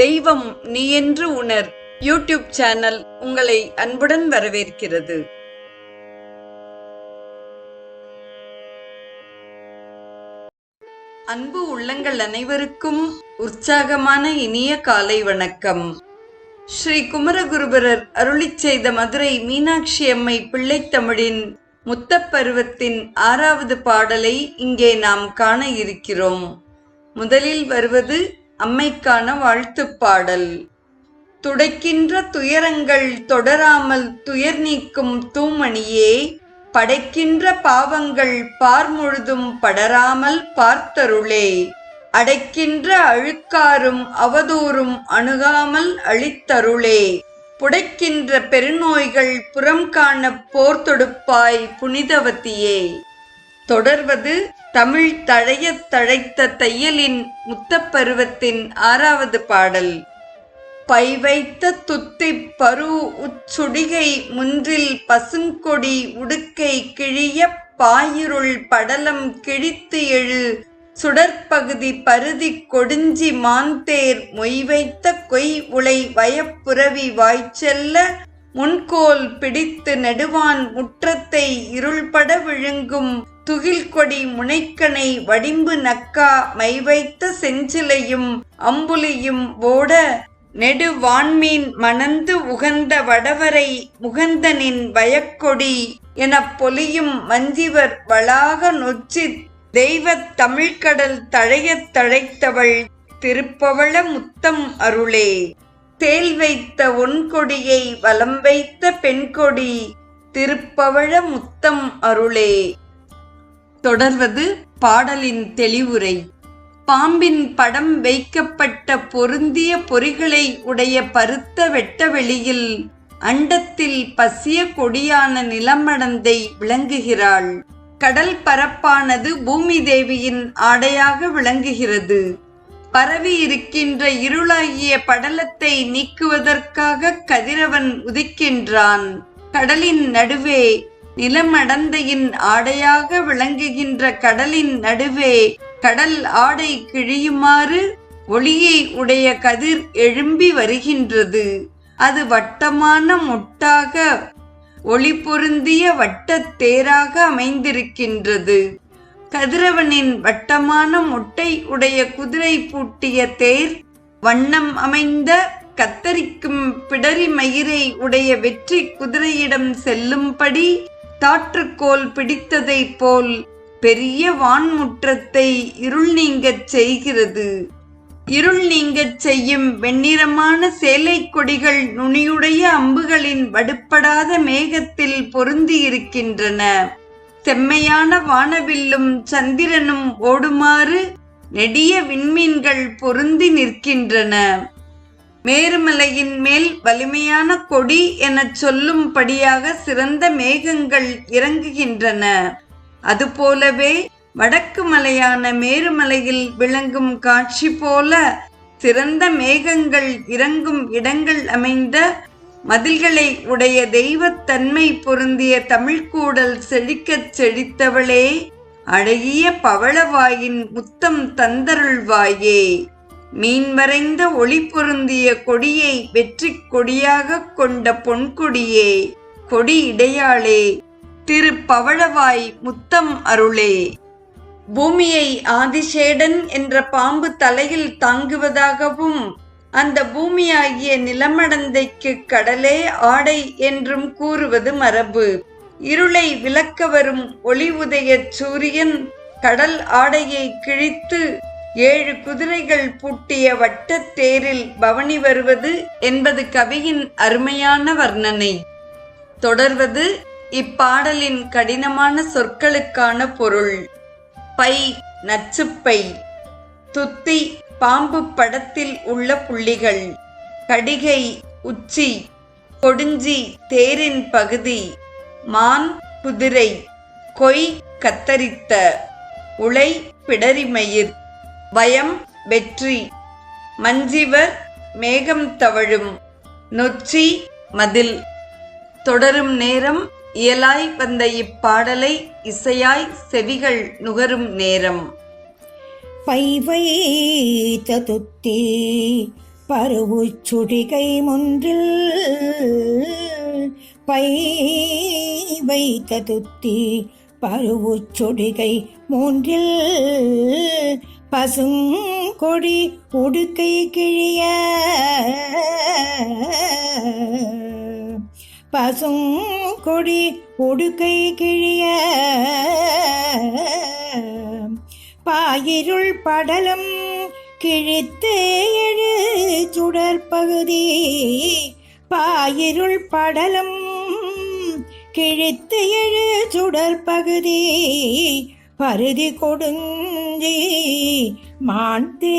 தெய்வம் நீ என்று உணர். யூடியூப் சேனல் உங்களை அன்புடன் வரவேற்கிறது. அன்பு உள்ளங்கள் அனைவருக்கும் உற்சாகமான இனிய காலை வணக்கம். ஸ்ரீ குமரகுருபரர் அருளிச் செய்த மதுரை மீனாட்சி அம்மை பிள்ளைத்தமிழின் முத்தப்பருவத்தின் ஆறாவது பாடலை இங்கே நாம் காண இருக்கிறோம். முதலில் வருவது அம்மைக்கான வாழ்த்துப் பாடல் துடைக்கின்ற துயரங்கள் தொடராமல் துயர் நீக்கும் தூமணியே படைக்கின்ற பாவங்கள் பார் முழுதும் படராமல் பார்த்தருளே. அடைக்கின்ற அழுக்காரும் அவதூறும் அணுகாமல் அழித்தருளே. புடைக்கின்ற பெருநோய்கள் புறம் காண போர் தொடுப்பாய் புனிதவதியே. தொடர்வது தமிழ் தழையத் தழைத்த தையலின் முத்தப்பருவத்தின் ஆறாவது பாடல். பை வைத்த துத்திப் பரு உச்சுடிகை முன்றில் பசுங்கொடி உடுக்கை கிழிய பாயிருள் படலம் கிழித்து எழு சுடற்பகுதி பருதி கொடுஞ்சி மாந்தேர் மொய் வைத்த கொய் உலை வயப்புரவி வாய்ச்செல்ல முன்கோல் பிடித்து நெடுவான் முற்றத்தை இருள்பட விழுங்கும் துகில்கொடி முனைக்கனை வடிம்பு நக்கா மைவைத்த செஞ்சிலையும் அம்புலியும் ஓட நெடு வான்மீன் மணந்து உகந்த வடவரை முகந்தனின் வயக்கொடி எனப் பொலியும் மஞ்சிவர் வளாக நொச்சித் தெய்வத் தமிழ்கடல் தழையத் தழைத்தவள் திருப்பவள முத்தம் அருளே. தேல் வைத்த ஒன்கொடியை வலம் வைத்த பெண்கொடி திருப்பவள முத்தம் அருளே. தொடர்வது பாடலின் தெளிவுரை. பாம்பின் படம் வைக்கப்பட்ட பொருந்திய பொறிகளை உடைய பருத்த வெட்டவெளியில் அண்டத்தில் பசிய கொடியான நிலமடந்தை விளங்குகிறாள். கடல் பரப்பானது பூமி தேவியின் ஆடையாக விளங்குகிறது. பரவி இருக்கின்ற இருளாகிய படலத்தை நீக்குவதற்காக கதிரவன் உதிக்கின்றான். கடலின் நடுவே நிலமடந்தையின் ஆடையாக விளங்குகின்ற கடலின் நடுவே கடல் ஆடை கிழியுமாறு ஒளியை உடைய கதிர் எழும்பி வருகின்றது. அது வட்டமான முட்டாக ஒளி பொருந்திய வட்டத் தேராக அமைந்திருக்கின்றது. கதிரவனின் வட்டமான முட்டை உடைய குதிரை பூட்டிய தேர் வண்ணம் அமைந்த கத்தரிக்கும் பிடரி மயிரை உடைய வெற்றி குதிரையிடம் செல்லும்படி தாற்றுக்கோல் பிடித்ததைப் போல் பெரிய வான்முற்றத்தை இருள் நீங்கச் செய்கிறது. இருள் நீங்கச் செய்யும் வெண்ணிறமான சேலை கொடிகள் நுனியுடைய அம்புகளின் வடுப்படாத மேகத்தில் பொருந்தி இருக்கின்றன செம்மையான வானவில்லும் சந்திரனும் ஓடுமாறு நெடிய விண்மீன்கள் பொருந்தி நிற்கின்றன. மேருமலையின் மேல் வலிமையான கொடி எனச் சொல்லும்படியாக சிறந்த மேகங்கள் இறங்குகின்றன. அதுபோலவே வடக்கு மலையான மேருமலையில் விளங்கும் காட்சி போல சிறந்த மேகங்கள் இறங்கும் இடங்கள் அமைந்த மதில்களை உடைய தெய்வத்தன்மை பொருந்திய தமிழ்கூடல் செழிக்கச் செழித்தவளே அழகிய பவளவாயின் முத்தம் தந்தருள்வாயே மீன்மறைந்த ஒளி பொருந்திய கொடியை வெற்றி கொடியாகக் கொண்ட பொன்கொடியே கொடி இடையாளே திரு பவளவாய் முத்தம் அருளே. பூமியை ஆதிசேடன் என்ற பாம்பு தலையில் தாங்குவதாகவும் அந்த பூமியாகிய நிலமடந்தைக்கு கடலே ஆடை என்றும் கூறுவது மரபு. இருளை விளக்க வரும் ஒளி உதய சூரியன் கடல் ஆடையை கிழித்து ஏழு குதிரைகள் பூட்டிய வட்டத்தேரில் பவனி வருவது என்பது கவியின் அருமையான வர்ணனை. தொடர்வது இப்பாடலின் கடினமான சொற்களுக்கான பொருள். பை நச்சுப்பை துத்தி பாம்பு படத்தில் உள்ள புள்ளிகள். கடிகை உச்சி. கொடுஞ்சி தேரின் பகுதி. மான் குதிரை. கொய் கத்தரித்த. உளை பிடரிமயிர். பயம் வெற்றி. மஞ்சிவர் மேகம் தவழும். நொச்சி மதில். தொடரும் நேரம் இயலாய் வந்த இப்பாடலை இசையாய் செவிகள் நுகரும் நேரம். பை வைத்த துத்தி சுடிகை முன்றில். பை வைத்த துத்தி பருவு சுடிகை மூன்றில். பசும் கொடி உடுக்கை கிழிய. பசும் கொடி உடுக்கை கிழிய. பாயிருள் படலம் கிழித்து எழு சுடற்பகுதி பாயிருள் படலம் கிழித்து எழு சுடற்பகுதி பருதி கொடுஞ்சி மாந்தே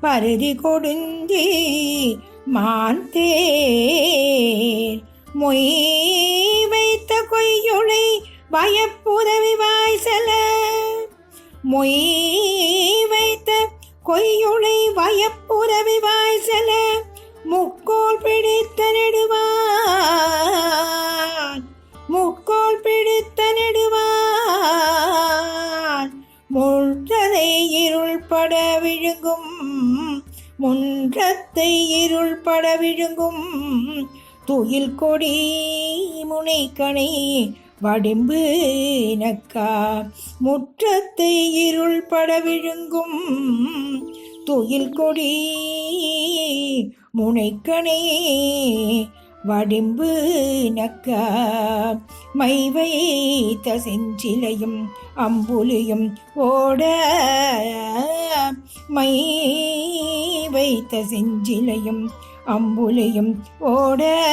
பருதி கொடுஞ்சி மாந்தே மொய் வைத்த கொய்யுளை பயப்புதவி வாய்சல. மொய் வைத்த கொய்யுளை வயப்புறவி வாய்சல. முக்கோல் பிடித்த நெடுவான் விழுங்கும் முன்றத்தை இருள் பட விழுங்கும் துயில் கொடி முனைக்கணை வடிம்பு நக்கா. முற்றத்தை இருள் பட விழுங்கும் துயில் கொடி முனைக்கணே வடிம்பு நக்கா. மை வைத்த செஞ்சிலையும் அம்புலியும் ஓட மை வைத்த செஞ்சிலையும் அம்புலியும் ஓட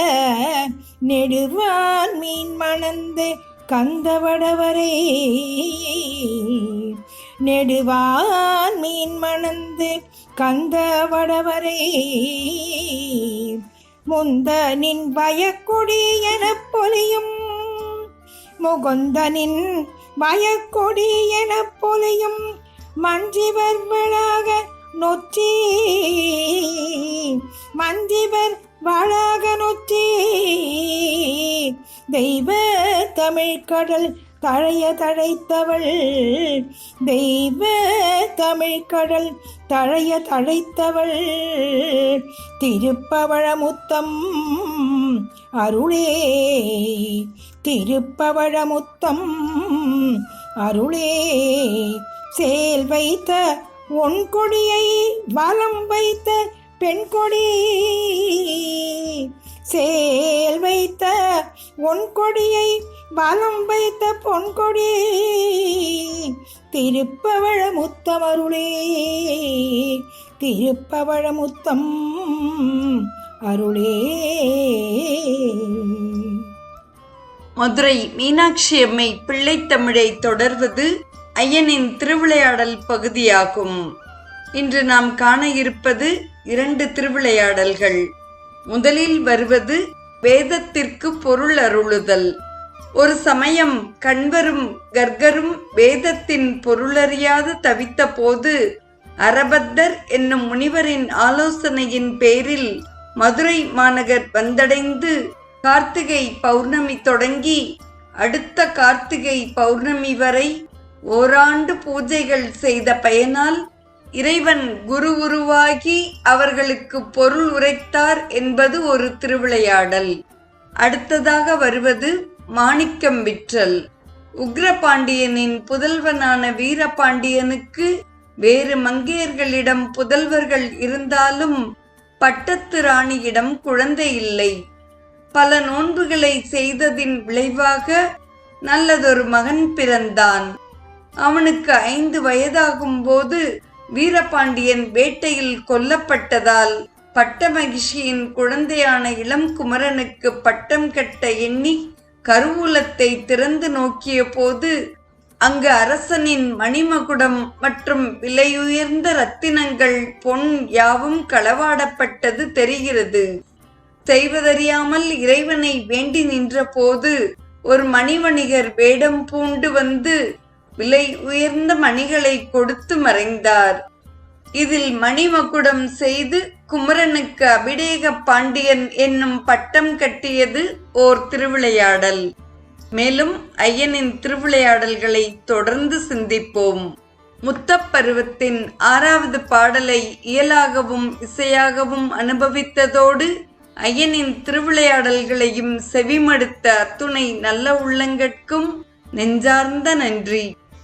நெடுவான் மீன் மணந்து கந்தவடவரை. நெடுவான் மீன் மணந்து கந்தவடவரை. முந்தனின் பயக்குடி எனப் பொலியும் முகுந்தனின் பயக்கொடி என பொலியும் மஞ்சிவர்களாக நொச்சி. மஞ்சிவர் வாழாக நொச்சி. தெய்வ தமிழ்கடல் தழைய தழைத்தவள் தெய்வ தமிழ்கடல் தழைய தழைத்தவள் திருப்பவழமுத்தம் அருளே. திருப்பவழமுத்தம் அருளே. சேல் வைத்த உன் கொடியை வலம் வைத்த பெண் கொடி. சேல் வைத்த உன் கொடியை வைத்த பொன் கொடி. திருப்பவழ முத்தமருளே திருப்பவழ முத்தம் அருளே. மதுரை மீனாட்சி அம்மை பிள்ளைத்தமிழை தொடர்வது ஐயனின் திருவிளையாடல் பகுதியாகும். இன்று நாம் காண இருப்பது இரண்டு திருவிளையாடல்கள். முதலில் வருவது வேதத்திற்கு பொருள் அருளுதல். ஒரு சமயம் கண்வரும் கர்கரும் வேதத்தின் பொருளறியாது தவித்த போது அரபத்தர் என்னும் முனிவரின் ஆலோசனையின் பேரில் மதுரை மாநகர் வந்தடைந்து கார்த்திகை பௌர்ணமி தொடங்கி அடுத்த கார்த்திகை பௌர்ணமி வரை ஓராண்டு பூஜைகள் செய்த பயனால் இறைவன் குரு உருவாகி அவர்களுக்கு பொருள் உரைத்தார் என்பது ஒரு திருவிளையாடல். அடுத்ததாக வருவது மாணிக்கம் விற்றல். உக்ரபாண்டியனின் புதல்வனான வீரபாண்டியனுக்கு வேறு மங்கையர்களிடம் புதல்வர்கள் இருந்தாலும் பட்டத்து ராணியிடம் குழந்தை இல்லை. பல நோன்புகளை செய்ததின் விளைவாக நல்லதொரு மகன் பிறந்தான். அவனுக்கு ஐந்து வயதாகும் போது வீரபாண்டியன் வேட்டையில் கொல்லப்பட்டதால் பட்ட மகிழ்ச்சியின் குழந்தையான இளம் குமரனுக்கு பட்டம் கட்ட எண்ணி கருவூலத்தை திறந்து நோக்கிய போது அங்கு அரசனின் மணிமகுடம் மற்றும் விலையுயர்ந்த ரத்தினங்கள் பொன் யாவும் களவாடப்பட்டது தெரிகிறது. செய்வதறியாமல் இறைவனை வேண்டி நின்றபோது ஒரு மணிவணிகர் வேடம் பூண்டு வந்து விலை உயர்ந்த மணிகளை கொடுத்து மறைந்தார். இதில் மணிமகுடம் செய்து குமரனுக்கு அபிடேக பாண்டியன் என்னும் பட்டம் கட்டியது ஓர் திருவிளையாடல். மேலும் ஐயனின் திருவிளையாடல்களை தொடர்ந்து சிந்திப்போம். முத்தப்பருவத்தின் ஆறாவது பாடலை இயலாகவும் இசையாகவும் அனுபவித்ததோடு ஐயனின் திருவிளையாடல்களையும் செவிமடுத்த அத்துணை நல்ல உள்ளங்கட்கும் நெஞ்சார்ந்த நன்றி.